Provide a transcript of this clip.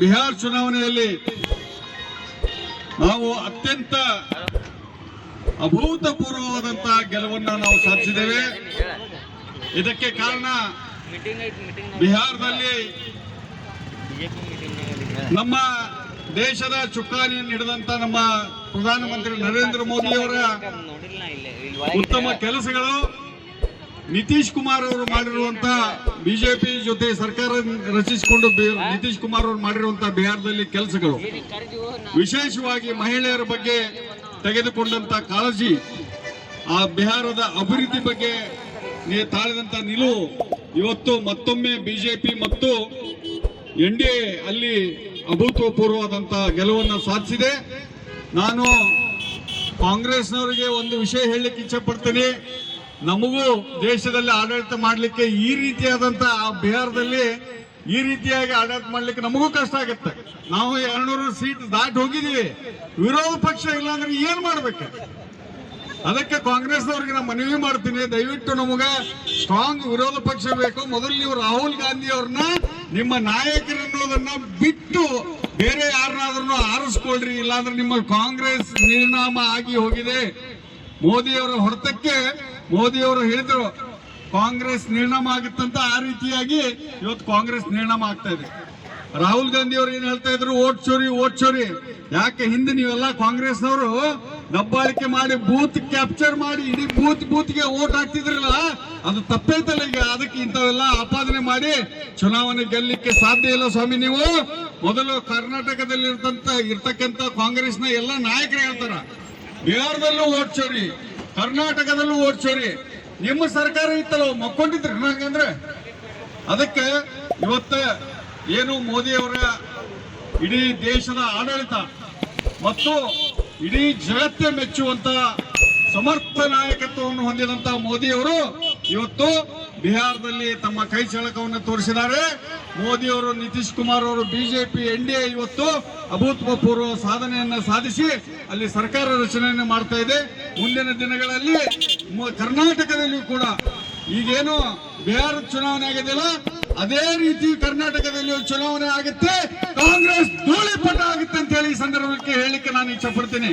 ಬಿಹಾರ್ ಚುನಾವಣೆಯಲ್ಲಿ ನಾವು ಅತ್ಯಂತ ಅಭೂತಪೂರ್ವವಾದಂತಹ ಗೆಲುವನ್ನು ನಾವು ಸಾಧಿಸಿದ್ದೇವೆ. ಇದಕ್ಕೆ ಕಾರಣ ಬಿಹಾರದಲ್ಲಿ ನಮ್ಮ ದೇಶದ ಚುಕ್ಕಾಣಿ ಹಿಡಿದಂತ ನಮ್ಮ ಪ್ರಧಾನಮಂತ್ರಿ ನರೇಂದ್ರ ಮೋದಿಯವರ ಉತ್ತಮ ಕೆಲಸಗಳು ನಿತೀಶ್ ಕುಮಾರ್ ಅವರು ಮಾಡಿರುವಂತ ಬಿಜೆಪಿ ಜೊತೆ ಸರ್ಕಾರ ರಚಿಸಿಕೊಂಡು ನಿತೀಶ್ ಕುಮಾರ್ ಅವರು ಮಾಡಿರುವಂತಹ ಬಿಹಾರದಲ್ಲಿ ಕೆಲಸಗಳು. ವಿಶೇಷವಾಗಿ ಮಹಿಳೆಯರ ಬಗ್ಗೆ ತೆಗೆದುಕೊಂಡಂತ ಕಾಳಜಿ ಆ ಬಿಹಾರದ ಅಭಿವೃದ್ಧಿ ಬಗ್ಗೆ ತಾಳಿದಂತ ನಿಲುವು ಇವತ್ತು ಮತ್ತೊಮ್ಮೆ ಬಿಜೆಪಿ ಮತ್ತು ಎನ್ ಡಿ ಎ ಅಲ್ಲಿ ಅಭೂತಪೂರ್ವವಾದಂತಹ ಗೆಲುವನ್ನು ಸಾಧಿಸಿದೆ. ನಾನು ಕಾಂಗ್ರೆಸ್ನವರಿಗೆ ಒಂದು ವಿಷಯ ಹೇಳಲಿಕ್ಕೆ ಇಚ್ಛೆ ಪಡ್ತೀನಿ. ನಮಗೂ ದೇಶದಲ್ಲಿ ಆಡಳಿತ ಮಾಡಲಿಕ್ಕೆ ಈ ರೀತಿಯಾದಂತ ಆ ಬಿಹಾರದಲ್ಲಿ ಈ ರೀತಿಯಾಗಿ ಆಡಳಿತ ಮಾಡ್ಲಿಕ್ಕೆ ನಮಗೂ ಕಷ್ಟ ಆಗುತ್ತೆ. ನಾವು ಎರಡ್ನೂರು ಸೀಟ್ ದಾಟಿ ಹೋಗಿದೀವಿ ವಿರೋಧ ಪಕ್ಷ ಇಲ್ಲಾಂದ್ರೆ ಏನು ಮಾಡ್ಬೇಕು? ಅದಕ್ಕೆ ಕಾಂಗ್ರೆಸ್ನವ್ರಿಗೆ ನಾನು ಮನವಿ ಮಾಡ್ತೀನಿ. ದಯವಿಟ್ಟು ನಮಗ ಸ್ಟ್ರಾಂಗ್ ವಿರೋಧ ಪಕ್ಷ ಬೇಕು. ಮೊದಲು ನೀವು ರಾಹುಲ್ ಗಾಂಧಿ ಅವ್ರನ್ನ, ನಿಮ್ಮ ನಾಯಕರನ್ನೋದನ್ನ ಬಿಟ್ಟು ಬೇರೆ ಯಾರನ್ನಾದ್ರೂ ಆರಿಸ್ಕೊಳ್ರಿ. ಇಲ್ಲಾಂದ್ರೆ ನಿಮ್ಮ ಕಾಂಗ್ರೆಸ್ ನಿರ್ನಾಮ ಆಗಿ ಹೋಗಿದೆ. ಮೋದಿಯವರ ಹೊರತಕ್ಕೆ ಮೋದಿಯವರು ಹೇಳಿದ್ರು, ಕಾಂಗ್ರೆಸ್ ನಿರ್ಣಾಮ ಆಗುತ್ತಂತ ಆ ರೀತಿಯಾಗಿ ಇವತ್ತು ಕಾಂಗ್ರೆಸ್ ನಿರ್ಣಾಮ ಆಗ್ತಾ ಇದೆ. ರಾಹುಲ್ ಗಾಂಧಿ ಅವರು ಏನ್ ಹೇಳ್ತಾ ಇದ್ರು? ಓಟ್ ಚೋರಿ ಓಟ್ ಚೋರಿ. ಯಾಕೆ ಹಿಂದೆ ನೀವೆಲ್ಲ ಕಾಂಗ್ರೆಸ್ನವರು ದಬ್ಬಾಳಿಕೆ ಮಾಡಿ ಬೂತ್ ಕ್ಯಾಪ್ಚರ್ ಮಾಡಿ ಇಡೀ ಬೂತ್ ಬೂತ್ಗೆ ಓಟ್ ಹಾಕ್ತಿದ್ರಲ್ಲ, ಅದು ತಪ್ಪೈತಲ್ಲ ಈಗ. ಅದಕ್ಕೆ ಇಂಥವೆಲ್ಲ ಆಪಾದನೆ ಮಾಡಿ ಚುನಾವಣೆ ಗೆಲ್ಲಕ್ಕೆ ಸಾಧ್ಯ ಇಲ್ಲ ಸ್ವಾಮಿ ನೀವು. ಮೊದಲು ಕರ್ನಾಟಕದಲ್ಲಿ ಇರ್ತಂತ ಇರ್ತಕ್ಕಂಥ ಕಾಂಗ್ರೆಸ್ನ ಎಲ್ಲ ನಾಯಕರು ಹೇಳ್ತಾರ. ಬಿಹಾರದಲ್ಲೂ ಓಟ್ ಚೋರಿ. ಕರ್ನಾಟಕದಲ್ಲೂ ಓಡಿಸೋರಿ. ನಿಮ್ಮ ಸರ್ಕಾರ ಇತ್ತಲ್ಲ, ಮಕ್ಕೊಂಡಿದ್ರಿ ಅಂದ್ರೆ? ಅದಕ್ಕೆ ಇವತ್ತ ಏನು ಮೋದಿಯವರ ಇಡೀ ದೇಶದ ಆಡಳಿತ ಮತ್ತು ಇಡೀ ಜಗತ್ತೇ ಮೆಚ್ಚುವಂತ ಸಮರ್ಥ ನಾಯಕತ್ವವನ್ನು ಹೊಂದಿದಂತ ಮೋದಿಯವರು ಇವತ್ತು ಬಿಹಾರದಲ್ಲಿ ತಮ್ಮ ಕೈ ಚಳಕವನ್ನು ತೋರಿಸಿದ್ದಾರೆ. ಮೋದಿಯವರು, ನಿತೀಶ್ ಕುಮಾರ್ ಅವರು ಬಿಜೆಪಿ ಎನ್ ಡಿ ಎ ಇವತ್ತು ಅಭೂತಪೂರ್ವ ಸಾಧನೆಯನ್ನ ಸಾಧಿಸಿ ಅಲ್ಲಿ ಸರ್ಕಾರ ರಚನೆಯನ್ನು ಮಾಡ್ತಾ ಇದೆ. ಮುಂದಿನ ದಿನಗಳಲ್ಲಿ ಕರ್ನಾಟಕದಲ್ಲಿ ಕರ್ನಾಟಕದಲ್ಲಿಯೂ ಕೂಡ ಈಗೇನು ಬಿಹಾರ ಚುನಾವಣೆ ಆಗಿದೆಯಲ್ಲ, ಅದೇ ರೀತಿ ಕರ್ನಾಟಕದಲ್ಲಿ ಚುನಾವಣೆ ಆಗುತ್ತೆ. ಕಾಂಗ್ರೆಸ್ ಧೂಳಿಪಟ ಆಗುತ್ತೆ ಅಂತ ಹೇಳಿ ಈ ಸಂದರ್ಭಕ್ಕೆ ಹೇಳಿಕೆ ನಾನು ಇಚ್ಛೆ ಪಡ್ತೀನಿ.